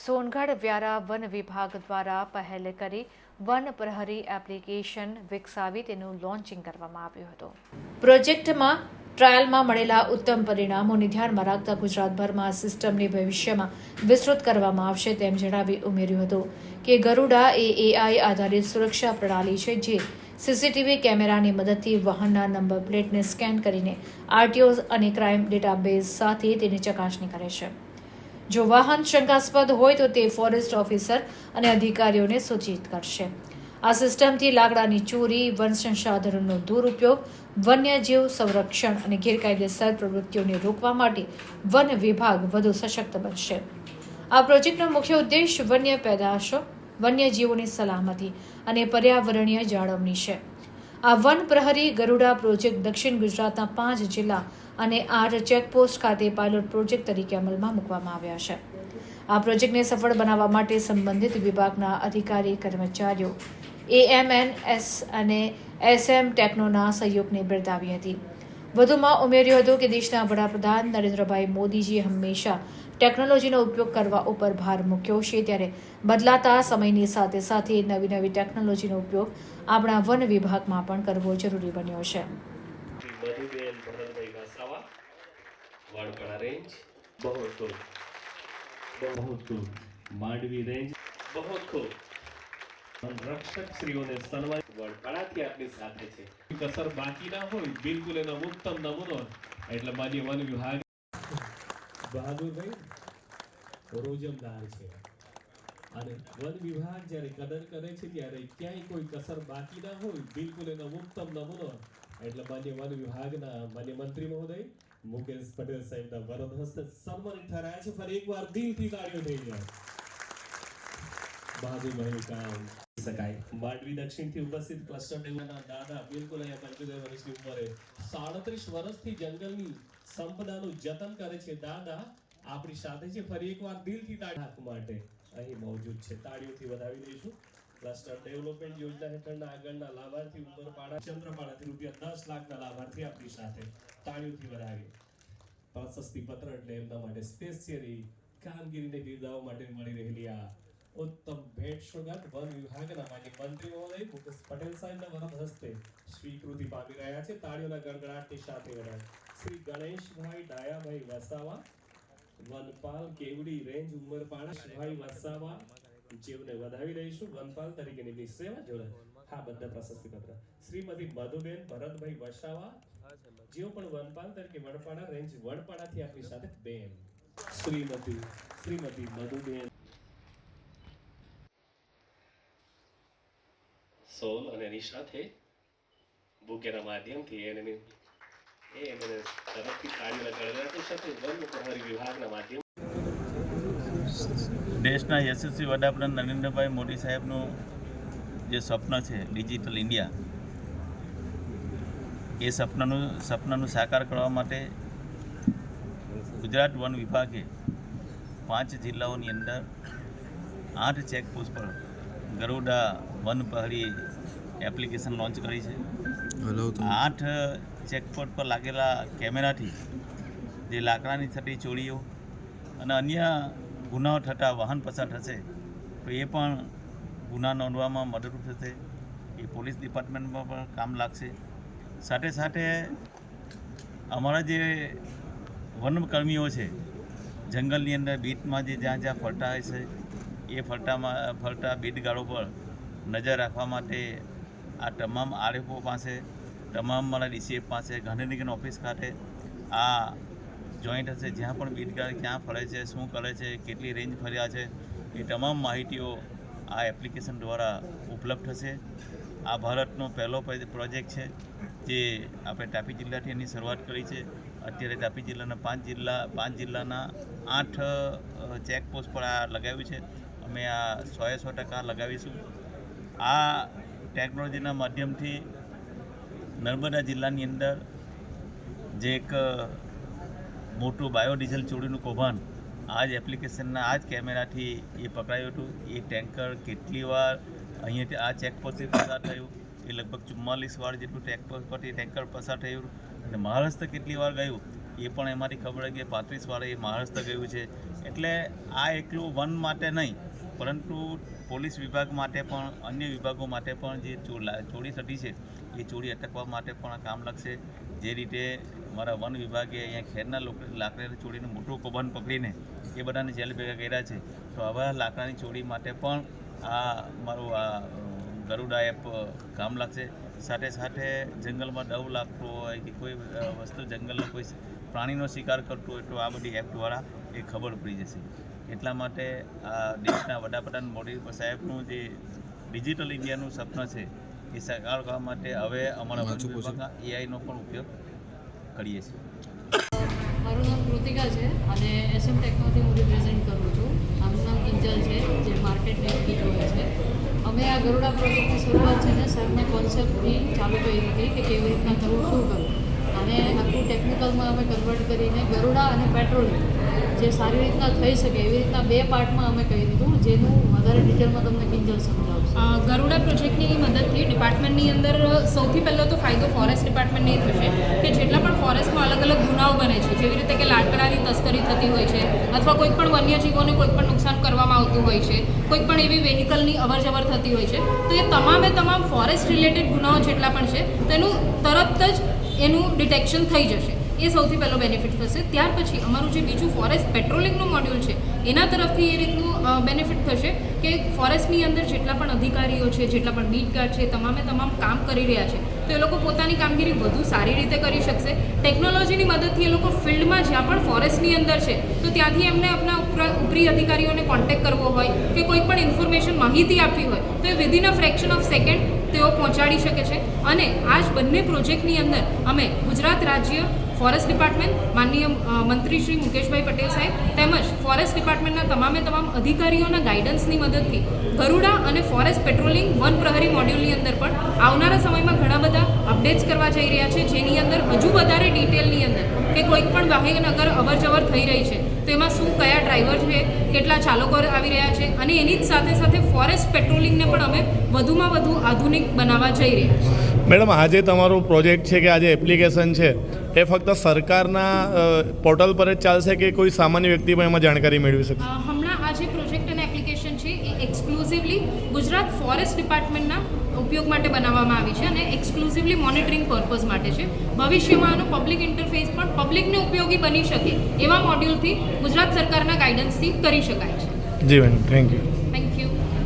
Songadh Vyara one વિભાગ દ્વારા પહેલ કરી વન પ્રહરી એપ્લિકેશન વિકસાવી તેનું લોન્ચિંગ કરવામાં આવ્યું હતું. પ્રોજેક્ટમાં ટ્રાયલમાં મળેલા ઉત્તમ પરિણામોને ધ્યાનમાં રાખતા ગુજરાતભરમાં આ સિસ્ટમને ભવિષ્યમાં વિસ્તૃત કરવામાં આવશે તેમ જણાવી ઉમેર્યું હતું કે ગરુડા એ એઆઈ આધારિત સુરક્ષા પ્રણાલી છે જે સીસીટીવી કેમેરાની મદદથી વાહનના નંબર પ્લેટને સ્કેન કરીને આરટીઓ અને ક્રાઇમ ડેટાબેઝ સાથે તેની ચકાસણી કરે છે. જો વાહન શંકાસ્પદ હોય તો તે ફોરેસ્ટ ઓફિસર અને અધિકારીઓને સૂચિત કરશે. આ સિસ્ટમથી લાકડાની ચોરી, વન સંસાધનોનો દુરુપયોગ, વન્યજીવ સંરક્ષણ અને ગેરકાયદેસર પ્રવૃત્તિઓને રોકવા માટે વન વિભાગ વધુ સશક્ત બનશે. આ પ્રોજેક્ટનો મુખ્ય ઉદ્દેશ વન્ય પેદાશો, વન્યજીવોની સલામતી અને પર્યાવરણીય જાળવણી છે. આ વન પ્રહરી ગરુડા પ્રોજેક્ટ દક્ષિણ ગુજરાતના પાંચ જિલ્લા અને આઠ ચેકપોસ્ટ ખાતે પાયલોટ પ્રોજેક્ટ તરીકે અમલમાં મૂકવામાં આવ્યા છે. આ પ્રોજેક્ટને સફળ બનાવવા માટે સંબંધિત વિભાગના અધિકારી, કર્મચારીઓ એએમએન એસ અને એસએમ ટેકનોના સહયોગને બિરદાવી હતી. વધુમાં ઉમેર્યું હતું કે દેશના વડાપ્રધાન નરેન્દ્રભાઈ મોદીજીએ હંમેશા ટેકનોલોજીનો ઉપયોગ કરવા ઉપર ભાર મૂક્યો છે, ત્યારે બદલાતા સમયની સાથે સાથે નવી નવી ટેકનોલોજીનો ઉપયોગ આપણા વન વિભાગમાં પણ કરવો જરૂરી બન્યો છે. વાળપડા રેન્જ બહુ ખૂબ બહુ ખૂબ માંડવી રેન્જ બહુ ખૂબ રક્ષક શ્રીઓને આપની સાથે છે. કસર બાકી ના હોય, બિલકુલ એનો ઉત્તમ નમૂનો. એટલે માન્ય વન વિભાગ બહાદુરભાઈ રોજમદાર છે. અને વન વિભાગ જ્યારે કદર કરે છે, ત્યારે ક્યાંય કોઈ કસર બાકી ના હોય, બિલકુલ એનો ઉત્તમ નમૂનો. એટલે માન્ય વન વિભાગના માન્ય મંત્રી મહોદય મુકેશ પટેલ સાહેબના વરદ હસ્તે સન્માનિત થયા છે. ફરી એકવાર દિલથી તાળીઓ થઈ જાય બહાદુરભાઈ કામ. શકાય. માંડવી દક્ષિણથી ઉપસ્થિત ક્લસ્ટર ડેવના દાદા બિલકુલ અહીંયા પંચોતેર વર્ષની ઉંમરે સાડત્રીસ વર્ષથી જંગલની સંપદાનું જતન કરે છે. દાદા આપણી સાથે છે. ફરી એકવાર દિલથી તાળી માટે અહીં મોજૂદ છે. તાળીઓથી વધાવી દઈશું. ક્લસ્ટર ડેવલપમેન્ટ યોજના હેઠળના આગળના લાભાર્થી ઉમરપાડા ચંદ્રપાડાથી રૂપિયા દસ લાખના લાભાર્થી આપણી સાથે તાળીઓથી વધાવી પ્રશસ્તિ પત્ર એટલે એમના માટે સ્પેશિયલી કામગીરીને બિરદાવવા માટે મળી રહેલી આ ઉત્તમ ભેટ સોગાદ વન વિભાગના માન્ય મંત્રી મહોદય ભૂપેશ પટેલ સાહેબના વરદ હસ્તે સ્વીકૃતિ પામી રહ્યા છે. તાળીઓના ગણગણાટની સાથે વધારે શ્રી ગણેશભાઈ ડાયાભાઈ વસાવા, વનપાલ કેવડી રેન્જ ઉમરપાડા ભાઈ વસાવા જેઓને વધાવી લઈશું. વનપાલ તરીકેની એમની સેવા જોડે હા બધા પ્રશસ્તિ પત્ર. શ્રીમતી મધુબેન ભરતભાઈ વસાવા. જેઓ પણ વનપાલ તરીકે વડપાડા રેન્જ વડપાડાથી આપણી સાથે બેન. શ્રીમતી શ્રીમતી મધુબેન. સોલ અને એની સાથે બુકેના માધ્યમથી એને એ મને તરફથી તાળીઓના ગણગણાટની સાથે વન પ્રહરી વિભાગના માધ્યમ દેશના યશસ્વી વડાપ્રધાન નરેન્દ્રભાઈ મોદી સાહેબનું જે સ્વપ્ન છે ડિજિટલ ઇન્ડિયા એ સપનાનું સપનાનું સાકાર કરવા માટે ગુજરાત વન વિભાગે પાંચ જિલ્લાઓની અંદર આઠ ચેકપોસ્ટ પર ગરુડા વન પહાડી એપ્લિકેશન લોન્ચ કરી છે. આઠ ચેકપોસ્ટ પર લાગેલા કેમેરાથી જે લાકડાની થતી ચોરીઓ અને અન્ય ગુનાઓ થતા વાહન પસાર થશે, તો એ પણ ગુના નોંધવામાં મદદરૂપ થશે. એ પોલીસ ડિપાર્ટમેન્ટમાં પણ કામ લાગશે. સાથે સાથે અમારા જે વનકર્મીઓ છે, જંગલની અંદર બીટમાં જે જ્યાં જ્યાં ફરતા હોય છે, એ ફરતામાં, ફરતા બીટગાળો પર નજર રાખવા માટે આ તમામ આરએફઓ પાસે, તમામ મારા ડીસીએફ પાસે ગાંધીનગરની ઓફિસ ખાતે આ જોઈન્ટ હશે, જ્યાં પણ બીટગાર ક્યાં ફરે છે, શું કરે છે, કેટલી રેન્જ ફર્યા છે, એ તમામ માહિતીઓ આ એપ્લિકેશન દ્વારા ઉપલબ્ધ થશે આ ભારતનો પહેલો પ્રોજેક્ટ છે, જે આપણે તાપી જિલ્લાથી એની શરૂઆત કરી છે. અત્યારે તાપી જિલ્લાના પાંચ જિલ્લા, પાંચ જિલ્લાના આઠ ચેકપોસ્ટ પર આ લગાવ્યું છે. અમે આ સોએ સો ટકા લગાવીશું. આ ટેકનોલોજીના માધ્યમથી નર્મદા જિલ્લાની અંદર જે એક મોટું બાયોડીઝલ ચોરીનું કૌભાંડ આ જ એપ્લિકેશનના આ જ કેમેરાથી એ પકડાયું હતું. એ ટેન્કર કેટલી વાર અહીંયાથી આ ચેકપોસ્ટથી પસાર થયું? એ લગભગ ચુમ્માલીસ વાર જેટલું ચેકપોસ્ટ પરથી ટેન્કર પસાર થયું અને મહારાષ્ટ્ર કેટલી વાર ગયું? એ પણ એમાંથી ખબર કે પાંત્રીસ વાળા એ મહારાષ્ટ્ર ગયું છે. એટલે આ એકલું વન માટે નહીં પરંતુ પોલીસ વિભાગ માટે પણ, અન્ય વિભાગો માટે પણ જે ચોરી થતી છે, એ ચોરી અટકવા માટે પણ કામ લાગશે. જે રીતે મારા વન વિભાગે અહીંયા ખેરના લોકો, લાકડાની ચોરીનું મોટું કૌભાંડ પકડીને એ બધાને જેલ ભેગા કર્યા છે. તો આવા લાકડાની ચોરી માટે પણ આ મારું આ ગરુડા એપ કામ લાગશે. સાથે સાથે જંગલમાં દવ લાગતો હોય કે કોઈ વસ્તુ જંગલનો કોઈ પ્રાણીનો શિકાર કરતો હોય તો આ બધી એપ દ્વારા એ ખબર પડી જશે. એટલા માટે આ દેશના વડાપ્રધાન મોદી સાહેબનું જે ડિજિટલ ઇન્ડિયાનું સપનું છે એ સાકાર કરવા માટે હવે અમારા વન વિભાગના એઆઈનો પણ ઉપયોગ કરીએ છીએ. મારું નામ કૃતિકા છે અને એસએમ ટેકનોલોજી હું રિપ્રેઝેન્ટ કરું છું. આમનું નામ કિંજલ છે જે માર્કેટની કીટ હોય છે. અમે આ ગરુડા પ્રોજેક્ટની શરૂઆત છે ને સરને કોન્સેપ્ટથી ચાલુ કરી હતી કે કેવી રીતના કરવું શું કરવું. અને આખું ટેકનિકલમાં અમે કન્વર્ટ કરીને ગરુડા અને પેટ્રોલિંગ જે સારી રીતના થઈ શકે એવી રીતના બે પાર્ટમાં અમે કહી દીધું જેનું વધારે ડિટેલમાં તમને કિંજલ સમજાવશે. ગરુડા પ્રોજેક્ટની મદદથી ડિપાર્ટમેન્ટની અંદર સૌથી પહેલો તો ફાયદો ફોરેસ્ટ ડિપાર્ટમેન્ટને થશે, કે જેટલા પણ ફોરેસ્ટમાં અલગ અલગ ગુનાઓ બને છે, જેવી રીતે કે લાકડાની તસ્કરી થતી હોય છે, અથવા કોઈ પણ વન્યજીવોને કોઈ પણ નુકસાન કરવામાં આવતું હોય છે, કોઈ પણ એવી વેહિકલની અવર જવર થતી હોય છે, તો એ તમામે તમામ ફોરેસ્ટ રિલેટેડ ગુનાઓ જેટલા પણ છે તેનું તરત જ એનું ડિટેક્શન થઈ જશે. એ સૌથી પહેલો બેનિફિટ થશે. ત્યાર પછી અમારું જે બીજું ફોરેસ્ટ પેટ્રોલિંગનું મોડ્યુલ છે, એના તરફથી એ રીતનું બેનિફિટ થશે કે ફોરેસ્ટની અંદર જેટલા પણ અધિકારીઓ છે, જેટલા પણ બીટ ગાર્ડ છે, તમામે તમામ કામ કરી રહ્યા છે, તો એ લોકો પોતાની કામગીરી વધુ સારી રીતે કરી શકશે. ટેકનોલોજીની મદદથી એ લોકો ફિલ્ડમાં જ્યાં પણ ફોરેસ્ટની અંદર છે, તો ત્યાંથી એમને આપણા ઉપરા અધિકારીઓને કોન્ટેક્ટ કરવો હોય કે કોઈ પણ ઇન્ફોર્મેશન માહિતી આપવી હોય, તો એ within a fraction of second તેઓ પહોંચાડી શકે છે. અને આ જ બંને પ્રોજેક્ટની અંદર અમે ગુજરાત રાજ્ય ફોરેસ્ટ ડિપાર્ટમેન્ટ, માનનીય મંત્રી શ્રી મુકેશભાઈ પટેલ સાહેબ તેમજ ફોરેસ્ટ ડિપાર્ટમેન્ટના તમામે તમામ અધિકારીઓના ગાઈડન્સની મદદથી ગરુડા અને ફોરેસ્ટ પેટ્રોલિંગ વન પ્રહરી મોડ્યુલની અંદર પણ આવનારા સમયમાં ઘણા બધા અપડેટ્સ કરવા જઈ રહ્યા છે. જેની અંદર હજુ વધારે ડિટેલની અંદર કે કોઈ પણ વાહન અગર અવર જવર થઈ રહી છે. તો એમાં શું કયા ડ્રાઈવર છે કેટલા ચાલકો આવી રહ્યા છે અને એની જ સાથે સાથે ફોરેસ્ટ પેટ્રોલિંગને પણ અમે વધુમાં વધુ આધુનિક બનાવવા જઈ રહ્યા છીએ. મેડમ આજે તમારું પ્રોજેક્ટ છે કે આજે એપ્લિકેશન છે એ ફક્ત સરકારના પોર્ટલ પર જ ચાલશે કે કોઈ સામાન્ય વ્યક્તિ પણ એમાં જાણકારી મેળવી શકશે? એક્સક્લુઝિવલી ગુજરાત ફોરેસ્ટ ડિપાર્ટમેન્ટના ઉપયોગ માટે બનાવવામાં આવી છે અને એક્સક્લુઝિવલી મોનિટરિંગ પર્પઝ માટે છે. ભવિષ્યમાં આનો પબ્લિક ઇન્ટરફેસ પણ પબ્લિકને ઉપયોગી બની શકે એવા મોડ્યુલથી ગુજરાત સરકારના ગાઈડન્સથી કરી શકાય છે. જી મેડમ થેન્ક યુ